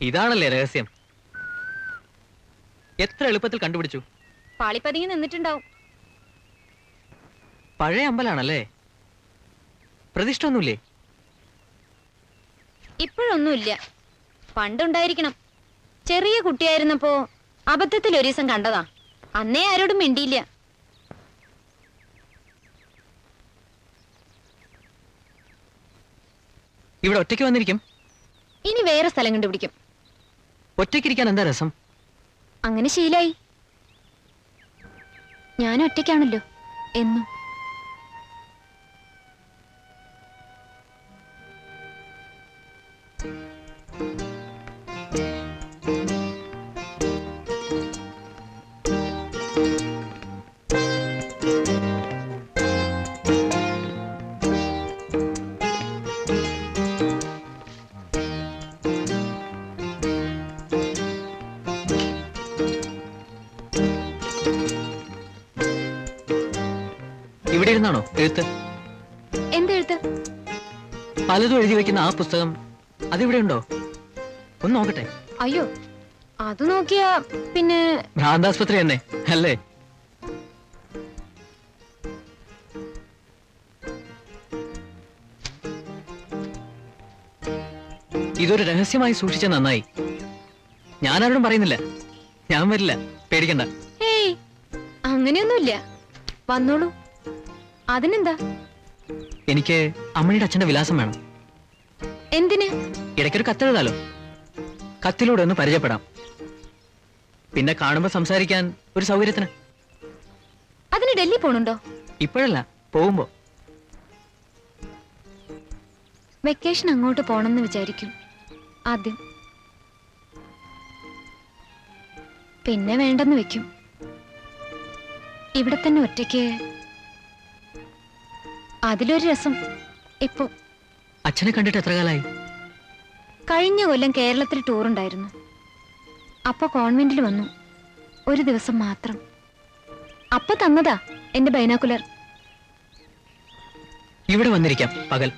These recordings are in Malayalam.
ഇതാണല്ലേ രഹസ്യം? എത്ര എളുപ്പത്തിൽ കണ്ടുപിടിച്ചു? പാളിപ്പതിങ്ങി നിന്നിട്ടുണ്ടാവും. പഴയ അമ്പലാണല്ലേ? പ്രതിഷ്ഠ ഒന്നുമില്ലേ ഇപ്പോഴൊന്നുമില്ല. പണ്ടുണ്ടായിരിക്കണം. ചെറിയ കുട്ടിയായിരുന്നപ്പോ അബദ്ധത്തിൽ ഒരു ദിവസം കണ്ടതാ. അന്നേ ആരോടും മിണ്ടിയില്ല. ഇവിടെ ഒറ്റയ്ക്ക് വന്നിരിക്കും. ഇനി വേറെ സ്ഥലം കണ്ടുപിടിക്കും. ഒറ്റയ്ക്കിരിക്കാൻ എന്താ രസം? അങ്ങനെ ശീലായി. ഞാൻ ഒറ്റയ്ക്കാണല്ലോ എന്നും. ഇവിടെ ഇരുന്നാണോ എഴുത്ത്? എന്തെഴുത്ത് പലതും എഴുതി വെക്കുന്ന ആ പുസ്തകം അതിവിടെ ഉണ്ടോ ഒന്ന് നോക്കട്ടെ. അയ്യോ അത് നോക്കിയാ പിന്നെ ഭ്രാന്താസ്പത്രി തന്നെ അല്ലേ? ഇതൊരു രഹസ്യമായി സൂക്ഷിച്ച നന്നായി. ഞാൻ ആരോടും പറയുന്നില്ല. ഞാൻ വരില്ല. പേടിക്കണ്ട. ഏയ് അങ്ങനെയൊന്നുമില്ല. വന്നോളൂ. അതിനെന്താ? എനിക്ക് അമ്മയുടെ അച്ഛന്റെ വിലാസം വേണം. എന്തിന്? ഇടയ്ക്കൊരു കത്തെഴുതാലോ കത്തിലൂടെ ഒന്ന് പരിചയപ്പെടാം. പിന്നെ കാണുമ്പോ സംസാരിക്കാൻ ഒരു സൗകര്യത്തിന്. അതിന് ഡൽഹി പോണുണ്ടോ? ഇപ്പോഴല്ല പോകുമ്പോ. വെക്കേഷൻ അങ്ങോട്ട് പോണെന്ന് വിചാരിക്കും. ആദ്യം. പിന്നെ വേണ്ടെന്ന് വെക്കും. ഇവിടെ തന്നെ ഒറ്റയ്ക്ക് അതിലൊരു രസം. ഇപ്പൊ അച്ഛനെ കണ്ടിട്ട് എത്ര കാലായി? കഴിഞ്ഞ കൊല്ലം കേരളത്തിൽ ടൂറുണ്ടായിരുന്നു. അപ്പൊ കോൺവെന്റിൽ വന്നു. ഒരു ദിവസം മാത്രം. അപ്പൊ തന്നതാ എന്റെ ബൈനാക്കുലർ. ഇവിടെ വന്നിരിക്കാം പകൽ.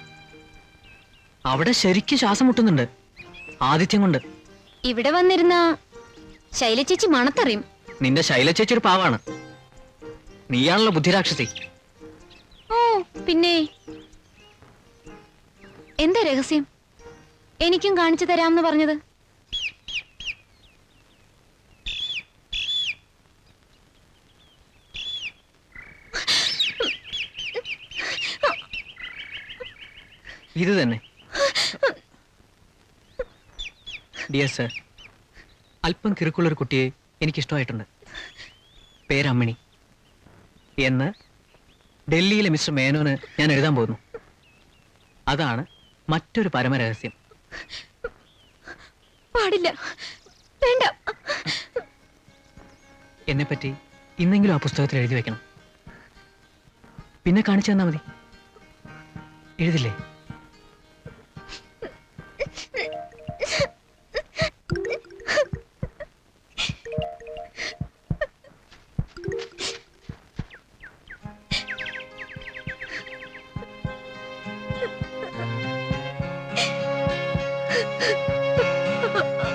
അവിടെ ശരിക്കും ശ്വാസം മുട്ടുന്നുണ്ട്. ആദിത്യം കൊണ്ട്. ഇവിടെ വന്നിരുന്ന ശൈലചേച്ചി മണത്തറിയും. നിന്റെ ശൈലചേച്ചി ഒരു പാവാണ്. നീയാണല്ലോ ബുദ്ധിരാക്ഷസി. പിന്നെ എന്താ രഹസ്യം? എനിക്കും കാണിച്ചു തരാമെന്ന് പറഞ്ഞത്. ഇത് തന്നെ. ഡിയർ സർ അല്പം കിറുക്കുള്ളൊരു കുട്ടിയെ എനിക്കിഷ്ടമായിട്ടുണ്ട്. പേരമ്മിണി. എന്ന് ഡൽഹിയിലെ മിസ്റ്റർ മേനോന് ഞാൻ എഴുതാൻ പോകുന്നു. അതാണ് മറ്റൊരു പരമരഹസ്യം. പാടില്ല. വേണ്ട. എന്നെപ്പറ്റി ഇന്നെങ്കിലും ആ പുസ്തകത്തിൽ എഴുതി വെക്കണം. പിന്നെ കാണിച്ചു തന്നാ മതി. എഴുതില്ലേ? Ha ha ha!